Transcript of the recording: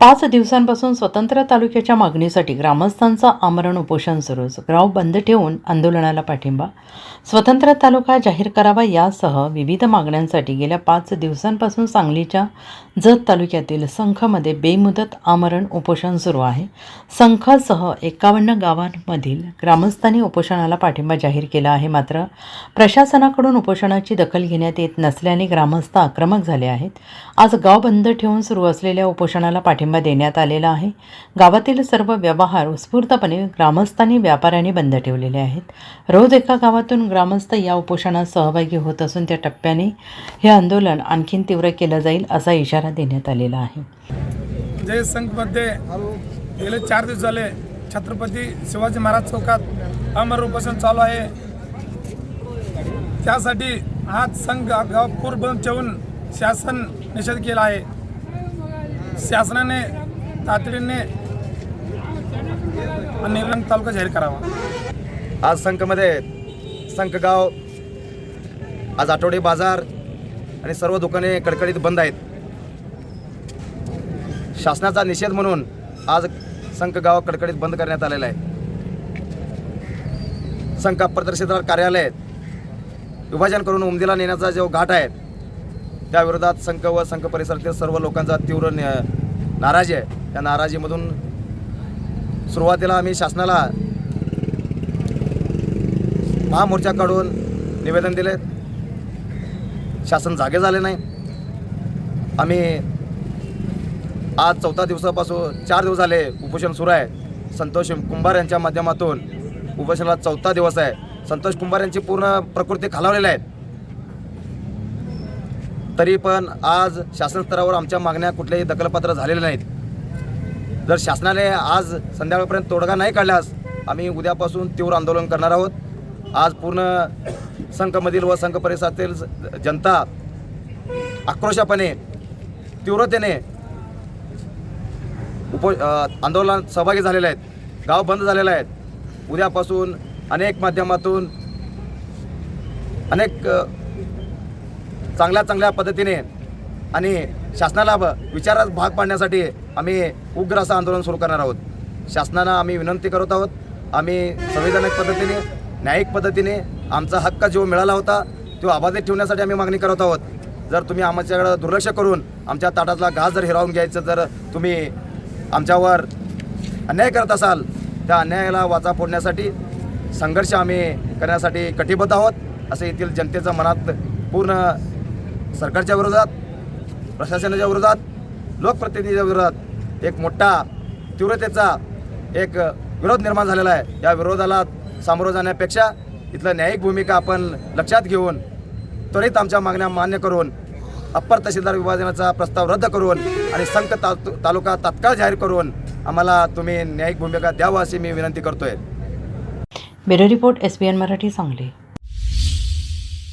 पाच दिवसांपासून स्वतंत्र तालुक्याच्या मागणीसाठी ग्रामस्थांचं आमरण उपोषण सुरूच गाव बंद ठेवून आंदोलनाला पाठिंबा. स्वतंत्र तालुका जाहीर करावा यासह विविध मागण्यांसाठी गेल्या पाच दिवसांपासून सांगलीच्या जत तालुक्यातील संखमध्ये बेमुदत आमरण उपोषण सुरू आहे. संखासह एकावन्न गावांमधील ग्रामस्थांनी उपोषणाला पाठिंबा जाहीर केला आहे. मात्र प्रशासनाकडून उपोषणाची दखल घेण्यात येत नसल्याने ग्रामस्थ आक्रमक झाले आहेत. आज गाव बंद ठेवून सुरू असलेल्या उपोषणाला पाठिंबा देण्यात आलेला आहे. गावातील सर्व व्यवहार उत्स्फूर्तपणे ग्रामस्थांनी व्यापाऱ्यांनी बंद ठेवलेले आहेत. रोज एका गावातून ग्रामस्थ या उपोषणात सहभागी होत असून त्या टप्प्याने हे आंदोलन आणखीन तीव्र केलं जाईल असा इशारा देण्यात आलेला आहे. जय संघमध्ये गेले चार दिवस झाले छत्रपती शिवाजी महाराज चौकात अमर उपोषण चालू आहे. त्यासाठी आज संघ गाव पूर्ण शासन निषेध केला आहे. शासनाने तातडीने निर्णय तालुका जाहीर करावा. आज संकमध्ये संकगाव आज आठवडे बाजार आणि सर्व दुकाने कडकडीत बंद आहेत. शासनाचा निषेध म्हणून आज संकगाव कडकडीत बंद करण्यात आलेला आहे. संक प्रदर्शित कार्यालय विभाजन करून उमदीला नेण्याचा जो घाट आहे त्या विरोधात संघ व संघ परिसरातील सर्व लोकांचा तीव्र न- नाराजी आहे. त्या नाराजीमधून सुरुवातीला आम्ही शासनाला महामोर्चाकडून निवेदन दिले. शासन जागे झाले नाही. आम्ही आज चौथा दिवसापासून चार दिवस झाले उपोषण सुरू आहे. संतोष कुंभार यांच्या माध्यमातून उपोषणाला चौथा दिवस आहे. संतोष कुंभार यांची पूर्ण प्रकृती खालावलेली आहेत तरी पण आज शासन स्तरावर आमच्या मागण्या कुठल्याही दखलपात्र झालेल्या नाहीत. जर शासनाने आज संध्याकाळपर्यंत तोडगा नाही काढल्यास आम्ही उद्यापासून तीव्र आंदोलन करणार आहोत. आज पूर्ण संघमधील व संघ परिसरातील जनता आक्रोशापणे तीव्रतेने उप आंदोलनात सहभागी झालेले आहेत. गाव बंद झालेले आहेत. उद्यापासून अनेक माध्यमातून अनेक चांगल्या चांगल्या पद्धतीने आणि शासनाला विचारात भाग पाडण्यासाठी आम्ही उग्र असं आंदोलन सुरू करणार आहोत. शासनानं आम्ही विनंती करत आहोत. आम्ही संविधानिक पद्धतीने न्यायिक पद्धतीने आमचा हक्क जो मिळाला होता तो अबाधित ठेवण्यासाठी आम्ही मागणी करत आहोत. जर तुम्ही आमच्याकडं दुर्लक्ष करून आमच्या ताटातला घास जर हिरावून घ्यायचं जर तुम्ही आमच्यावर अन्याय करत असाल त्या अन्यायाला वाचा फोडण्यासाठी संघर्ष आम्ही करण्यासाठी कटिबद्ध आहोत असं येथील जनतेचं मनात पूर्ण सरकारच्या विरोधात प्रशासनाच्या विरोधात लोकप्रतिनिधीच्या विरोधात एक मोठा तीव्रतेचा एक विरोध निर्माण झालेला आहे. या विरोधाला सामोरं जाण्यापेक्षा इथलं न्यायिक भूमिका आपण लक्षात घेऊन त्वरित आमच्या मागण्या मान्य करून अप्पर तहसीलदार विभाजनाचा प्रस्ताव रद्द करून आणि संक ता तालुका तात्काळ जाहीर करून आम्हाला तुम्ही न्यायिक भूमिका द्यावं अशी मी विनंती करतोय. Bureau report S B N Marathi Sangli.